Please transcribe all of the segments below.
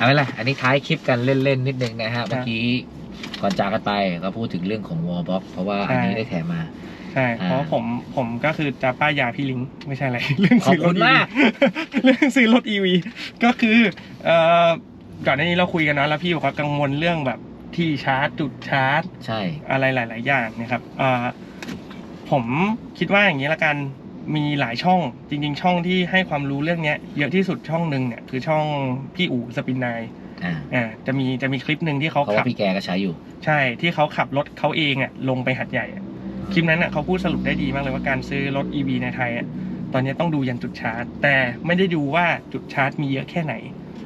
เอาไหมล่ะ อันนี้ท้ายคลิปกันเล่น ๆ นิดนึงนะฮะ เมื่อกี้ก่อนจากกันไปก็พูดถึงเรื่องของวอลบ็อกเพราะว่าอันนี้ได้แถมมา ใช่อ่าเพราะผมผมก็คือจะป้ายยาพี่ลิง ไม่ใช่อะไร เรื่องขอบซื้อรคุถณ EV มากเรื่องซื้อรถ EV ก็คือเอ่อก่อนหน้านี้เราคุยกันเนอะแล้วพี่บอกว่ากังวลเรื่องแบบที่ชาร์จจุดชาร์จ ใช่ อะไรหลาย ๆ อย่างนะครับเอ่อผมคิดว่าอย่างนี้ละกัน มีหลายช่องจริง ๆ ช่องที่ให้ความรู้เรื่องเนี้ยเยอะที่สุดช่องหนึ่งเนี่ยคือช่องพี่อู๋สปินไนายอ่าอ่าจะมีจะมีคลิปหนึ่งที่เขาเพราะขัว่าบพี่แกก็ใช้อยู่ ใช่ที่เขาขับรถเขาเองอะลงไปหัดใหญ่อะคลิปนั้นอะเขาพูดสรุปได้ดีมากเลยว่าการซื้อรถ EV ในไทยอะตอนนี้ต้องดูยันจุดชาร์จ แต่ไม่ได้ดูว่าจุดชาร์จมีเยอะแค่ไหน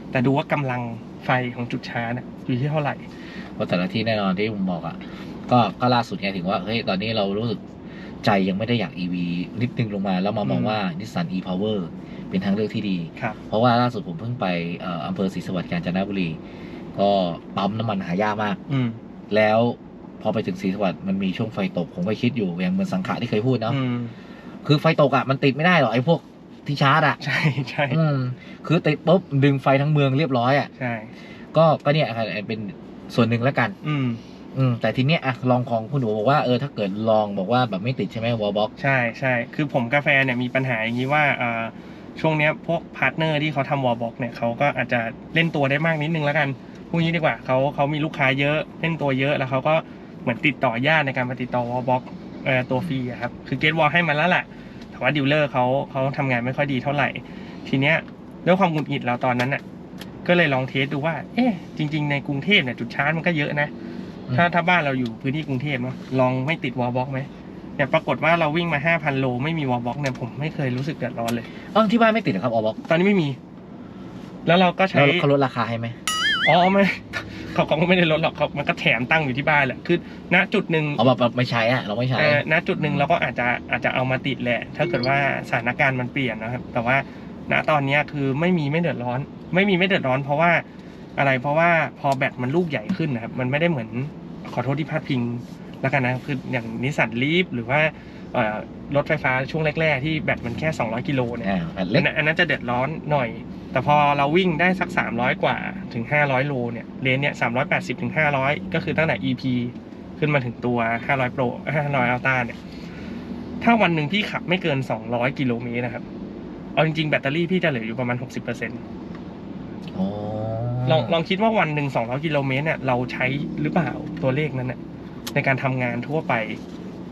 แต่ดูว่ากำลังไฟของจุดชาร์จอะอยู่ที่เท่าไหร่ เพราะแต่ละที่แน่นอนที่ผมบอกอะก็ก็ล่าสุดไงถึงว่าเฮ้ยตอนนี้เรารู้สึก ใจยังไม่ได้อยาก EV นิดนึงลงมาแล้วมามองอืมว่านิสสัน e-power เป็นทางเลือกที่ดี ครับเพราะว่าล่าสุดผมเพิ่งไปเอ่ออำเภอศรีสวัสดิ์กาญจนบุรี ก็ปั๊มน้ำมันหายากมาก อืมแล้วพอไปถึงศรีสวัสดิ์มันมีช่วงไฟตก ผมก็คิดอยู่อย่างเหมือนสังขะที่เคยพูดเนาะอืมคือไฟตกอะมันติดไม่ได้หรอกไอ้พวกที่ชาร์จอะใช่ใช่อืมคือติดปุ๊บดึงไฟทั้งเมืองเรียบร้อยอะ ใช่ ก็ก็เนี่ยครับเป็นส่วนหนึ่งแล้วกัน อืม อืมแต่ทีเนี้ยอะลองของคุณหนูบอกว่าเออถ้าเกิดลองบอกว่าแบบไม่ติดใช่ไหมวอลบ็อกใช่ใช่คือผมกาแฟเนี่ยมีปัญหาอย่างนี้ว่าเอ่อช่วงเนี้ยพวกพาร์ทเนอร์ที่เขาทำวอลบ็อกเนี่ยเขาก็อาจจะเล่นตัวได้มากนิดนึงแล้วกันพูดงี้ดีกว่าเขาเขามีลูกค้าเยอะเล่นตัวเยอะแล้วเขาก็เหมือนติดต่อญาติในการมาติดต่อวอลบ็อกเอ่อตัวฟรีอะครับคือเกตวอลให้มาแล้วแหละแต่ว่าดีลเลอร์เขาเขาทำงานไม่ค่อยดีเท่าไหร่ ทีเนี้ยด้วยความหงุดหงิดเราตอนนั้นน่ะก็เลยลองเทสดูว่า เอ๊ะจริง ๆ ในกรุงเทพเนี่ยจุดชาร์จมันก็เยอะนะ ถ้าถ้าบ้านเราอยู่พื้นที่กรุงเทพเนาะลองไม่ติดวอลบ็อกไหมเนี่ยปรากฏว่าเราวิ่งมา 5,000 โลไม่มีวอลบ็อกเนี่ยผมไม่เคยรู้สึกเดือดร้อนเลยอ๋อที่บ้านไม่ติดเหรอครับวอลบ็อกตอนนี้ไม่มี แล้วเราก็ใช้แล้วเขาลดราคาให้ไหมอ๋อไม่เขาเขาก็ไม่ได้ลดหรอกเขามันก็แถมตั้งอยู่ที่บ้านแหละ คือณจุดหนึ่งอ๋อแบบแบบไม่ใช้อะเราไม่ใช้เอ่อณจุดหนึ่งเราก็อาจจะอาจจะเอามาติดแหละ ถ้าเกิดว่าสถานการณ์มันเปลี่ยนนะครับ แต่ว่าณตอนเนี้ยคือไม่มีไม่เดือดร้อน ไม่มีไม่เดือดร้อน เพราะว่า อะไรเพราะว่าพอแบตมันลูกใหญ่ขึ้นนะครับ มันไม่ได้เหมือนขอโทษที่พลาดพิงแล้วกันนะคืออย่างนิสสันลีฟหรือว่าเอ่อรถไฟฟ้าช่วงแรก ๆ ที่แบตมันแค่ 200 กิโลเนี่ยอ่าแบบอัเล็นกนั้นอันนั้นจะเดือดร้อนหน่อย แต่พอเราวิ่งได้สัก 300 กว่าถึง 500 โลเนี่ยเลนเนี่ย380ถึง500 ก็คือตั้งแต่ EP ขึ้นมาถึงตัว 500 Pro 500 Ultra เนี่ยถ้าวันหนึ่งพี่ขับไม่เกิน 200 กิโลเมตรนะครับ เอาจริง ๆ แบตเตอรี่พี่จะเหลืออยู่ประมาณ 60%อ๋อ ลองลองคิดว่าวันหนึ่ง200กิโลเมตรเนี่ยเราใช้หรือเปล่าตัวเลขนั้นเนี่ยในการทำงานทั่วไป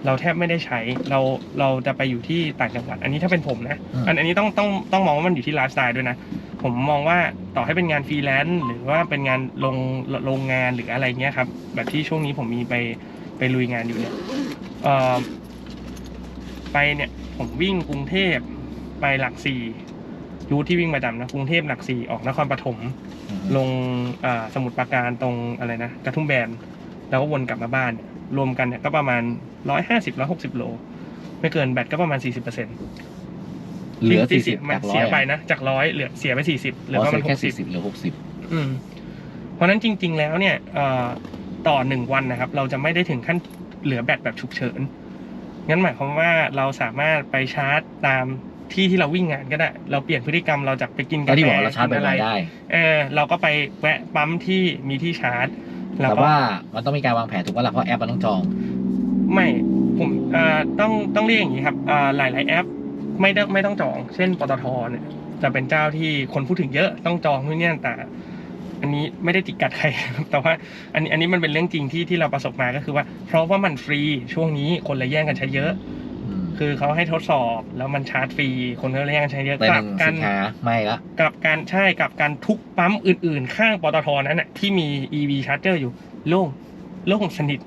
เราแทบไม่ได้ใช้เราเราจะไปอยู่ที่ต่างจังหวัด อันนี้ถ้าเป็นผมนะอืมอันอันนี้ต้องต้องต้องมองว่ามันอยู่ที่ไลฟ์สไตล์ด้วยนะผมมองว่าต่อให้เป็นงานฟรีแลนซ์หรือว่าเป็นงานลงโรงงานหรืออะไรเงี้ยครับ แบบที่ช่วงนี้ผมมีไปไปลุยงานอยู่เนี่ยเอ่อไปเนี่ย ผมวิ่งกรุงเทพไปหลักสี่รูทที่วิ่งประจำนะกรุงเทพหลักสี่ออกนครปฐมอืม ลงอ่าสมุทรปราการตรงอะไรนะกระทุ่มแบนแล้วก็วนกลับมาบ้านเนี่ยรวมกันเนี่ยก็ประมาณร้อยห้าสิบร้อยหกสิบโล ไม่เกินแบตก็ประมาณสี่สิบเปอร์เซ็นต์เหลือสี่สิบมันจากร้อเสียยไปอะนะ จากร้อยเหลือเสียไปสี่สิบเหลืออ๋อประมาณหแค่กสิสี่บสิบเหลือหกสิบอืมเพราะฉะนั้นจริง ๆ แล้วเนี่ยเอ่อต่อหนึ่งวันนะครับ เราจะไม่ได้ถึงขั้นเหลือแบตแบบฉุกเฉินงั้นหมายความว่าเราสามารถไปชาร์จตาม ที่ที่เราวิ่งงานก็ได้ เราเปลี่ยนพฤติกรรมเราจากไปกินก็กาที่แฟบอกเราชาร์จกินอะไรบ่อยๆได้เออเราก็ไปแวะปั๊มที่มีที่ชาร์จแล้วแต่ก็ว่ามันต้องมีการวางแผนถูกป่ะล่ะเพราะแอปมันต้องจอง ไม่ผมเอ่อต้องต้องเรียกอย่างนี้ครับอ่าหลายๆแอป ไม่ได้ไม่ต้องจอง เช่นปตทเนี่ยจะเป็นเจ้าที่คนพูดถึงเยอะต้องจองนู่นนี่ต่างๆอันนี้ไม่ได้ติดกัดใครครับแต่ว่าอันนี้อันนี้มันเป็นเรื่องจริงที่ที่เราประสบมาก็คือว่า เพราะว่ามันฟรีช่วงนี้คนเลยแย่งกันใช้เยอะอืม คือเขาให้ทดสอบแล้วมันชาร์จฟรี คนก็เลยแย่งกันใช้เยอะแต่กหลันึ่บงกัสินนค้าไม่ละกับการใช่กับการทุกปั๊มอื่น ๆ ข้างปตทนั้นน่ะที่มี EV charger อยู่โล่งโล่งสนิท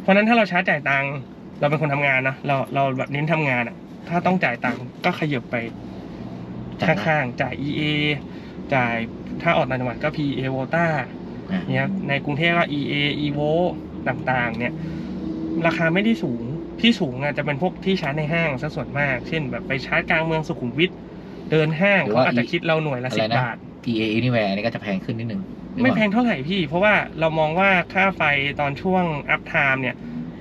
เพราะฉะนั้นถ้าเราชาร์จจ่ายตังค์เราเป็นคนทำงานนะเราเราแบบเน้นทำงานอะ ถ้าต้องจ่ายตังค์ก็ขยับไปจ่ายนะข้างๆจ่าย EA จ่ายถ้าออกต่างจังหวัดก็ PA v o t a อะเนี่ยในกรุงเทพก็ EA EVO ต่างๆ เนี่ย ราคาไม่ได้สูง ที่สูงอะจะเป็นพวกที่ชาร์จในห้างซะส่วนมาก เช่น แบบไปชาร์จกลางเมืองสุขุมวิทเดินห้างหรือเขาว่าอาจจะคิดเราหน่วยละอะสิไรบนะบาท EA Anywhere อันนี้ก็จะแพงขึ้นนิดนึง ไม่แพงเท่าไหร่พี่ เพราะว่าเรามองว่าค่าไฟตอนช่วงอัพไทม์เนี่ย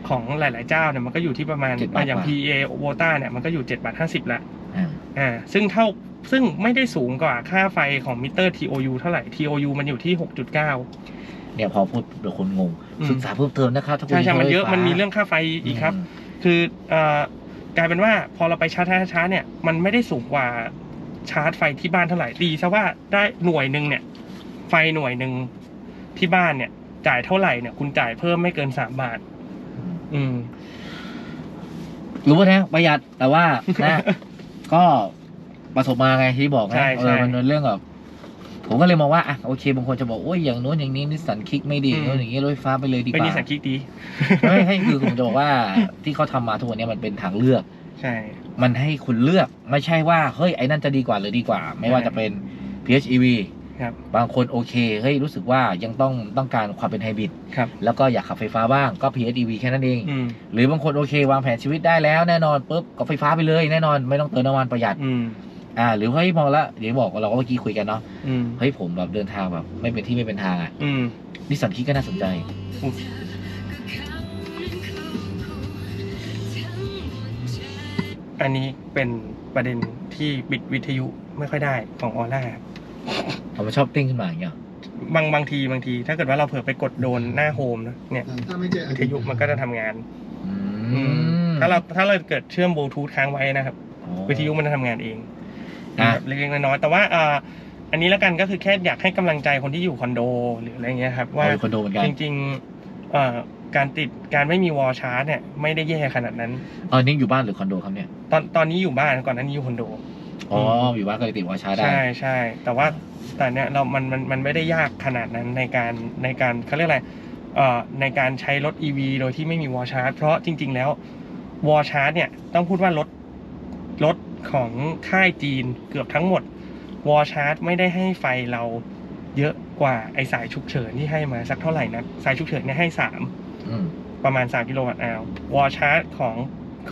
ของหลาย ๆ เจ้าเนี่ยมันก็อยู่ที่ประมาณ7บาทอย่างกว่า PA v o t a เนี่ยมันก็อยู่7บาท50ละอ่าอ่าซึ่งเท่าซึ่งไม่ได้สูงกว่าค่าไฟของมิเตอร์ TOU เท่าไหร่ TOU มันอยู่ที่ 6.9 เนี่ยพอพูดเดี๋ยวคนงงอืมศึกษาเพิ่มเติมนะครับถ้าคุณใช่ใช่มันเยอะใช้ไฟฟ้ามันมีเรื่องค่าไฟอีกครับม คือเอ่อกลายเป็นว่าพอเราไปชาร์จช้าๆเนี่ยมันไม่ได้สูงกว่าชาร์จไฟที่บ้านเท่าไหร่ดีซะว่าได้หน่วยหนึ่งเนี่ย ไฟหน่วยหนึ่งที่บ้านเนี่ย จ่ายเท่าไหร่เนี่ย คุณจ่ายเพิ่มไม่เกินสามบาท อืม รู้นะประหยัดแต่ว่านะ ก็ประสบมาไงที่บอกใช่นะเอใช่ อมันเป็นเรื่องแบบ ผมก็เลยมองว่าอะโอเคบางคนจะบอกโอ้ยอย่างโน้นอย่างนี้นิสสันคิกไม่ดีอืมโน้นอย่างนี้รถไฟฟ้าไปเลยดีกเป็นว่านิสสันคิกดีไม่ให้คือผมจะบอกว่าที่เขาทำมาทุกวันนี้มันเป็นทางเลือกใช่ มันให้คุณเลือกไม่ใช่ว่าเฮ้ยไอ้นั่นจะดีกว่าหรือดีกว่า ไม่ว่าใช่จะเป็น PHEV ครับบางคนโอเคเฮ้ยรู้สึกว่ายังต้องต้องการความเป็นไฮบริดครับแล้วก็อยากขับไฟฟ้าบ้างก็ PHEV แค่นั้นเองอืมหรือบางคนโอเค วางแผนชีวิตได้แล้วแน่นอนปุ๊บก็ไฟฟ้าไปเลยแน่นอนไม่ต้องเติมน้ำมันประหยัด อืมอ่า หรือเฮ้ยมองละเดี๋ยวบอกว่าเราก็เมื่อกี้คุยกันเนาะอืมเฮ้ยผมแบบเดินทางแบบ ไม่เป็นที่ไม่เป็นทางอะอืม นิสสันคิกก็น่าสนใจอันนี้เป็นประเด็นที่บิดวิทยุไม่ค่อยได้ของออร่า ผมชอบติ้งขึ้นมาอย่างเงี้ย บางบางทีบางที ถ้าเกิดว่าเราเผลอไปกดโดนหน้าโฮมนะเนี่ยถ้าไม่เจอวิทยุมันก็จะทำงาน อือืมถ้าเราถ้าเราเกิดเชื่อมบลูทูธค้างไว้นะครับ อ๋อวิทยุมันจะทำงานเองอะ แบบเล็กๆน้อยๆแต่ว่าอ่าอันนี้แล้วกันก็คือแค่อยากให้กำลังใจคนที่อยู่คอนโดหรืออะไรเงี้ยครับว่าเอาเป็นคอนโดเหมือนกันจริงๆเอ่อการติดการไม่มีวอลชาร์จเนี่ยไม่ได้แย่ขนาดนั้นอ๋อนี่อยู่บ้านหรือคอนโดครับเนี่ยตอนตอนนี้อยู่บ้านก่อนหนั้นนี้อยู่คอนโดอ๋ออยู่บ้านก็เลยติดวอลชาร์จได้ใช่ใช่แต่ว่าแต่เนี้ยเรามันมันมันไม่ได้ยากขนาดนั้นในการในการเขาเรียกอะไรเอ่อในการใช้รถ EV โดยที่ไม่มีวอลชาร์จเพราะจริง ๆ แล้ววอลชาร์จเนี่ยต้องพูดว่ารถรถ ของค่ายจีนเกือบทั้งหมดวอลชาร์จไม่ได้ให้ไฟเราเยอะกว่าไอสายฉุกเฉินที่ให้มาสักเท่าไหร่นะสายฉุกเฉินเนี่ยให้สามอืมประมาณ 3 กิโลวัตต์อาววอลชาร์จของ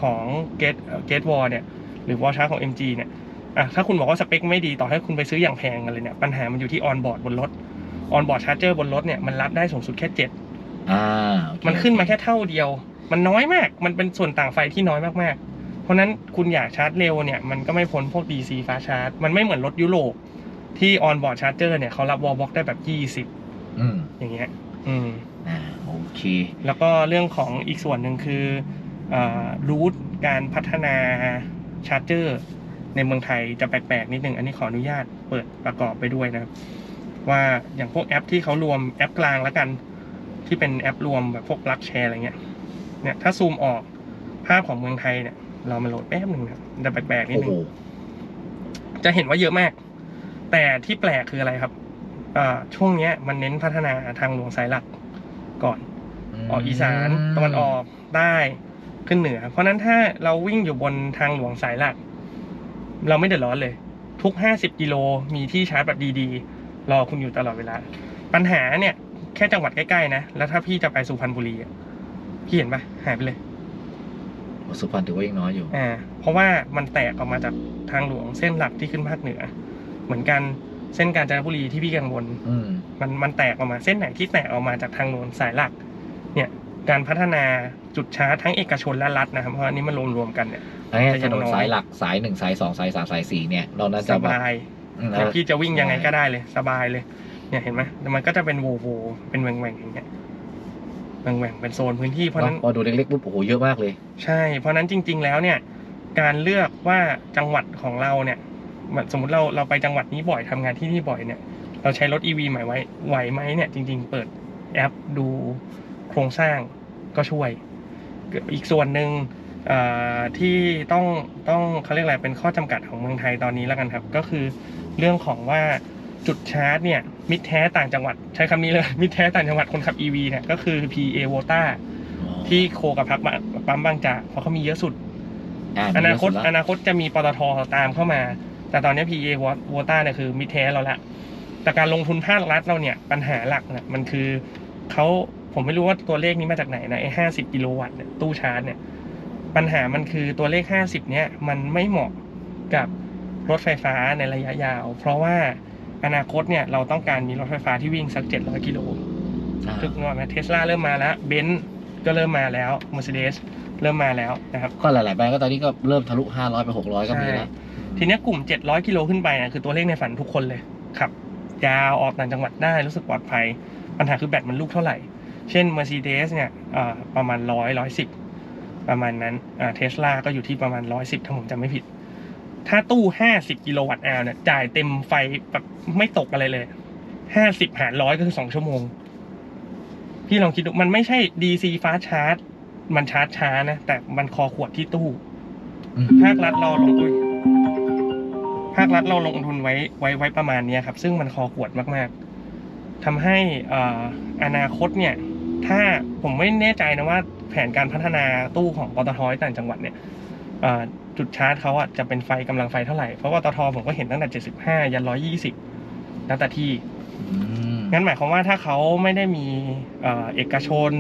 ของเกตเกตวอลเนี่ย หรือวอลชาร์จของ MG เนี่ยอะถ้าคุณบอกว่าสเปคไม่ดีต่อให้คุณไปซื้ออย่างแพงกันเลยเนี่ย ปัญหามันอยู่ที่ออนบอร์ดบนรถออนบอร์ดชาร์เจอร์บนรถเนี่ยมันรับได้สูงสุดแค่อ่าโอเค7มันขึ้นมาแค่เท่าเดียว มันน้อยมาก มันเป็นส่วนต่างไฟที่น้อยมากๆเพ ราะฉะนั้นคุณอยากชาร์จเร็วเนี่ยมันก็ไม่พ้นพวก DC ฟ้าชาร์จ มันไม่เหมือนรถยุโรปที่ออนบอร์ดชาร์เจอร์เนี่ยเขารับวอลบ็อกได้แบบอืม20อย่างเงี้ยอืมอ่าโอเค แล้วก็เรื่องของอีกส่วนหนึ่งคือรูทการพัฒนาชาร์จเจอร์ ในเมืองไทยจะแปลกๆนิดนึง อันนี้ขออนุญาตเปิดประกอบไปด้วยนะครับ ว่าอย่างพวกแอปที่เขารวมแอปกลางแล้วกัน ที่เป็นแอปรวมแบบพวกรักแชร์อะไรเงี้ยเนี่ยถ้าซูมออกภาพของเมืองไทยเนี่ยเรามาโหลดแป๊บหนึ่งนะมันจะแปลกๆนิดโอ้นึโหงจะเห็นว่าเยอะมาก แต่ที่แปลกคืออะไรครับอ่าช่วงเนี้ยมันเน้นพัฒนาทางหลวงสายหลักก่อน ออกอีสานตะวันออกใต้ขึ้นเหนือ เพราะฉะนั้นถ้าเราวิ่งอยู่บนทางหลวงสายหลัก เราไม่เดือดร้อนเลย ทุกห้าสิบกิโลมีที่ชาร์จแบบดีๆ รอคุณอยู่ตลอดเวลา ปัญหาเนี่ย แค่จังหวัดใกล้ๆนะ แล้วถ้าพี่จะไปสุพรรณบุรีอะพี่เห็นปะหายไปเลย สุพรรณถือว่ายังน้อยอยู่ อ่า เพราะว่ามันแตกออกมาจากทางหลวงเส้นหลักที่ขึ้นภาคเหนือ เหมือนกันเส้นกาญจนบุรีที่พี่กังวลอืม มันมันแตกออกมาเส้นไหนที่แตกออกมาจากทางหลวงสายหลัก เนี่ยการพัฒนาจุดชาร์จทั้งเอกชนและรัฐนะครับเพราะอันนี้มันรวมๆกันเนี่ยอันนี้จะถยังนนน้อยสายหลักสายหนึ่งสายสองสายสามสายสี่เนี่ยนอกนั้นสจะแบบบายอืมแต่พี่จะวิ่งยังไงก็ได้เลย สบายเลย เนี่ยเห็นไหมแต่มันก็จะเป็นโวโวเป็นแหว่งๆอย่างเงี้ย แหว่งๆเป็นโซนพื้นที่เพราะฉะนั้นพอดูเล็กๆปุ๊บโอ้โหเยอะมากเลย ใช่ เพราะฉะนั้นจริง ๆ แล้วเนี่ย การเลือกว่าจังหวัดของเราเนี่ยเหมือนสมมติเราเราไปจังหวัดนี้บ่อยทำงานที่นี่บ่อยเนี่ย เราใช้รถ EV ใหม่ไว้ไหวไหมเนี่ยจริง ๆ เปิดแอปดูโครงสร้างก็ช่วย อีกส่วนหนึ่งเอ่อที่ต้องต้องเขาเรียกอะไรเป็นข้อจำกัดของเมืองไทยตอนนี้แล้วกันครับ ก็คือเรื่องของว่า จุดชาร์จเนี่ยมิดแท้ต่างจังหวัดใช้คำนี้เลยมิดแท้ต่างจังหวัดคนขับ EV เนี่ยก็คือ PA v o t a ที่โคกับพักปั๊มบางจากเพราะเขามีเยอะสุดอ่าอนาคตมีเยอะสุดละอนาคตจะมีปตทตามเข้ามา แต่ตอนนี้ PA วอต้าเนี่ยคือมิดแท้เราละแต่การลงทุนภาครัฐเราเนี่ยปัญหาหลักเนี่ยมันคือเขาผมไม่รู้ว่าตัวเลขนี้มาจากไหนนะไอ้ห้าสิบกิโลวัตต์เนี่ยตู้ชาร์จเนี่ยปัญหามันคือตัวเลขห้าสิบเนี่ยมันไม่เหมาะกับรถไฟฟ้าในระยะยาว เพราะว่า อนาคตเนี่ยเราต้องการมีรถไฟฟ้าที่วิ่งสักเจ็ดร้อยกิโลอ่าทุกงอนนะเทสลาเริ่มมาแล้วเบนซ์ก็เริ่มมาแล้ว Mercedes เริ่มมาแล้วนะครับก็หลายๆแบรนด์ก็ตอนนี้ก็เริ่มทะลุห้าร้อยไปหกร้อยก็มีแล้วททีเนี้ยกลุ่ม 700 กิโลขึ้นไปนะคือตัวเลขในฝันทุกคนเลยขับ ยาวออกต่างจังหวัดได้รู้สึกปลอดภัย ปัญหาคือแบตมันลูกเท่าไหร่ เช่น Mercedes เนี่ยอ่าประมาณ 100 110 ประมาณนั้นอ่าเทสลาก็อยู่ที่ประมาณ 110 ถ้าผมจำไม่ผิด ถ้าตู้50กิโลวัตต์อาวเนี่ยจ่ายเต็มไฟแบบไม่ตกอะไรเลย50หารร้อยก็คือ2ชั่วโมง พี่ลองคิดดูมันไม่ใช่ DC ฟ้าชาร์จ มันชาร์จช้านะ แต่มันคอขวดที่ตู้อืมภาครัฐเราลงทุนภาครัฐเราลงทุนไว้ไว้ไว้ประมาณเนี้ยครับ ซึ่งมันคอขวดมากๆทำให้อ่าอนาคตเนี่ย ถ้าผมไม่แน่ใจนะว่าแผนการพัฒนาตู้ของปตทต่างจังหวัดเนี่ยอ่า จุดชาร์จเขาอะจะเป็นไฟกำลังไฟเท่าไหร่ เพราะว่าปตทผมก็เห็นตั้งแต่75ยัน120แล้วแต่ที่อืมงั้นหมายความว่าถ้าเขาไม่ได้มีเอ่อเอกชน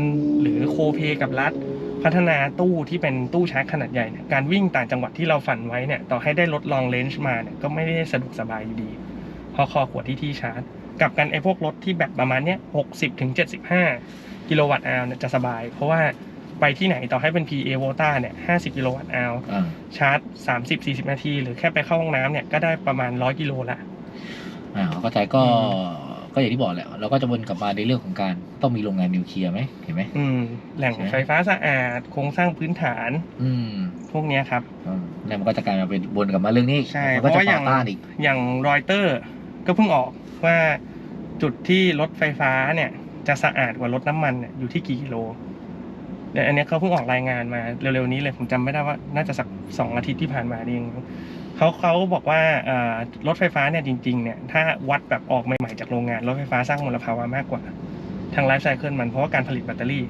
หรือโคเพกับรัฐ พัฒนาตู้ที่เป็นตู้ชาร์จขนาดใหญ่เนี่ยการวิ่งต่างจังหวัดที่เราฝันไว้เนี่ยต่อให้ได้ลดลองเลนจ์มาเนี่ยก็ไม่ได้สะดวกสบายอยู่ดีเพราะคอขวดที่ที่ชาร์จกับกันไอ้พวกรถที่แบบประมาณเนี้ยหกสิบถึงเจ็ดสิบห้ากิโลวัตต์อาวเนี่ยจะสบาย เพราะว่า ไปที่ไหนต่อให้เป็น PA v o l t a เนี่ยห้าสิบกิโลวัตต์อาวอ่าชาร์จสามสิบสี่สิบนาที หรือแค่ไปเข้าห้องน้ำเนี่ยก็ได้ประมาณร้อยกิโลละอ่าเข้าใจก็อืก็อย่างที่บอกแหละเราก็จะวนกลับมาในเรื่องของการต้องมีโรงงานนิวเคลียร์ไหมเห็นไหมอืมแหล่งใช่ไหมไฟฟ้าสะอาดโครงสร้างพื้นฐาน อืมพวกเนี้ยครับอืมเนี่ยมันก็จะกลายมาเป็นวนกลับมาเรื่องนี้ใช่มันก็เพจะราะว่าอย่างต่อต้านอีกอย่างรอยเตอร์ก็เพิ่งออกว่าจุดที่รถไฟฟ้าเนี่ยจะสะอาดกว่ารถน้ำมันเนี่ยอยู่ที่กี่กิโล เดี๋ยวอันนี้เขาเพิ่งออกรายงานมาเร็วๆนี้เลยผมจำไม่ได้ว่าน่าจะสักสองอาทิตย์ที่ผ่านมาเองเขาเขาบอกว่าเอ่อรถไฟฟ้าเนี่ยจริงๆเนี่ยถ้าวัดแบบออกใหม่ๆจากโรงงานรถไฟฟ้าสร้างมลภาวะมากกว่า ทางไลฟ์ไซเคิลมันเพราะว่าการผลิตแบตเตอรี่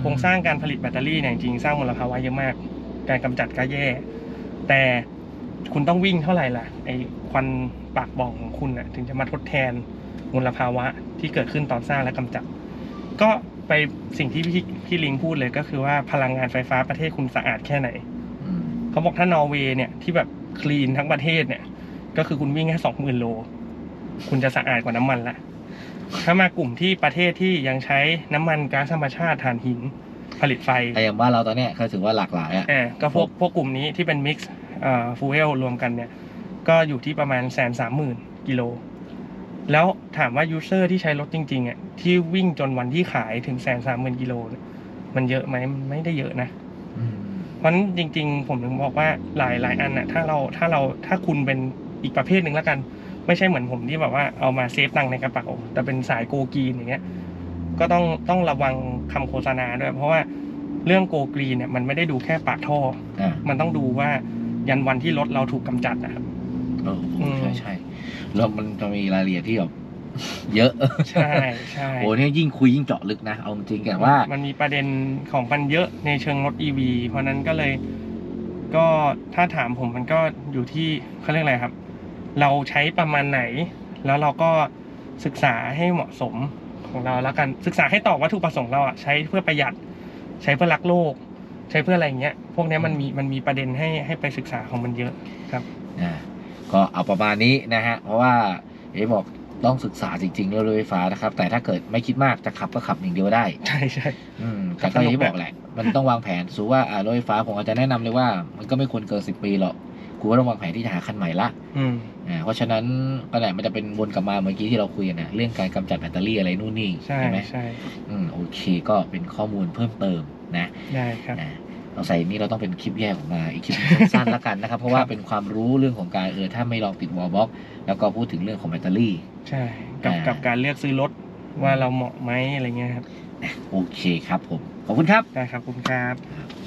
โครงสร้างการผลิตแบตเตอรี่เนี่ยจริงๆสร้างมลภาวะเยอะมาก การกำจัดก็แย่ แต่คุณต้องวิ่งเท่าไหร่ล่ะไอควันปากบ่องของคุณน่ะถึงจะมาทดแทนมลภาวะที่เกิดขึ้นตอนสร้างและกำจัด ก็ ไปสิ่งที่พี่พี่ลิงพูดเลยก็คือว่าพลังงานไฟฟ้าประเทศคุณสะอาดแค่ไหนอืมเขาบอกถ้านอร์เวย์เนี่ยที่แบบคลีนทั้งประเทศเนี่ย ก็คือคุณวิ่งแค่สองหมื่นโล คุณจะสะอาดกว่าน้ำมันละถ้ามากลุ่มที่ประเทศที่ยังใช้น้ำมันก๊าซธรรมชาติถ่านหินผลิตไฟแต่อย่างบ้านเราตอนเนี้ยก็ถือว่าหลากหลายอะอ่าก็พวกพวกกลุ่มนี้ที่เป็นมิกซ์อ่าฟูเอลรวมกันเนี่ย ก็อยู่ที่ประมาณแสนสามหมื่นกิโล แล้วถามว่ายูเซอร์ที่ใช้รถจริงๆอะที่วิ่งจนวันที่ขายถึงแสนสามหมื่นกิโลเนี่ยมันเยอะไหมมันไม่ได้เยอะนะอืมเพราะฉะนั้นจริง ๆ ผมถึงบอกว่าหลายหลายอันน่ะ ถ้าเราถ้าเราถ้าคุณเป็นอีกประเภทหนึ่งแล้วกัน ไม่ใช่เหมือนผมที่แบบว่าเอามาเซฟตังค์ในกระเป๋าแต่เป็นสายโกกีนอย่างเงี้ย ก็ต้องต้องระวังคำโฆษณาด้วย เพราะว่าเรื่องโกกรีนเนี่ยมันไม่ได้ดูแค่ปากท่ออ่ามันต้องดูว่ายันวันที่รถเราถูกกำจัดนะครับ เอออืมใช่ใช่แล้วมันจะมีรายละเอียดที่แบบเยอะใช่ใช่โอ้เนี่ยยิ่งคุยยิ่งเจาะลึกนะ เอาจริงๆแต่ว่ามันมีประเด็นของมันเยอะในเชิงรถ EV เพราะนั้นก็เลย ก็ถ้าถามผมมันก็อยู่ที่เขาเรียกอะไรครับ เราใช้ประมาณไหน แล้วเราก็ศึกษาให้เหมาะสมของเราแล้วกันศึกษาให้ตอบวัตถุประสงค์เราอะใช้เพื่อประหยัด ใช้เพื่อรักโลก ใช้เพื่ออะไรอย่างเงี้ย พวกเนี้ยมันมีมันมีประเด็นให้ให้ไปศึกษาของมันเยอะครับอ่า ก็เอาประมาณนี้นะฮะเพราะว่าเอ๋บอกต้องศึกษาจริงๆเรื่องรถไฟฟ้านะครับ แต่ถ้าเกิดไม่คิดมากจะขับก็ขับอย่างเดียวได้ ใช่ใช่อืมแต่ก็อย่างที่บอกแหละ มันต้องวางแผนสูว่าอ่ารถไฟฟ้าผมอาจจะแนะนำเลยว่า มันก็ไม่ควรเกินสิบปีหรอกกูก็ต้องวางแผนที่จะหาคันใหม่ละอืมอ่าเพราะฉะนั้นก็แหละมันจะเป็นวนกลับมาเมื่อกี้ที่เราคุยกันนะเรื่องการกำจัดแบตเตอรี่อะไรนู่นนี่ใช่ไหมใช่อืมโอเคก็เป็นข้อมูลเพิ่มเติมนะได้ครับอ่า เราใส่นี่เราต้องเป็นคลิปแยกออกมาอีกคลิปสั้นๆแล้วกันนะครับ เพราะว่าเป็นความรู้เรื่องของการเออถ้าไม่ลองติดวอลบ็อกแล้วก็พูดถึงเรื่องของแบตเตอรี่ ใช่ กับอ่ากักับการเลือกซื้อรถว่าเราเหมาะไหมอะไรเงี้ยครับ โอเคครับผม ขอบคุณครับได้ครับขอบคุณครับ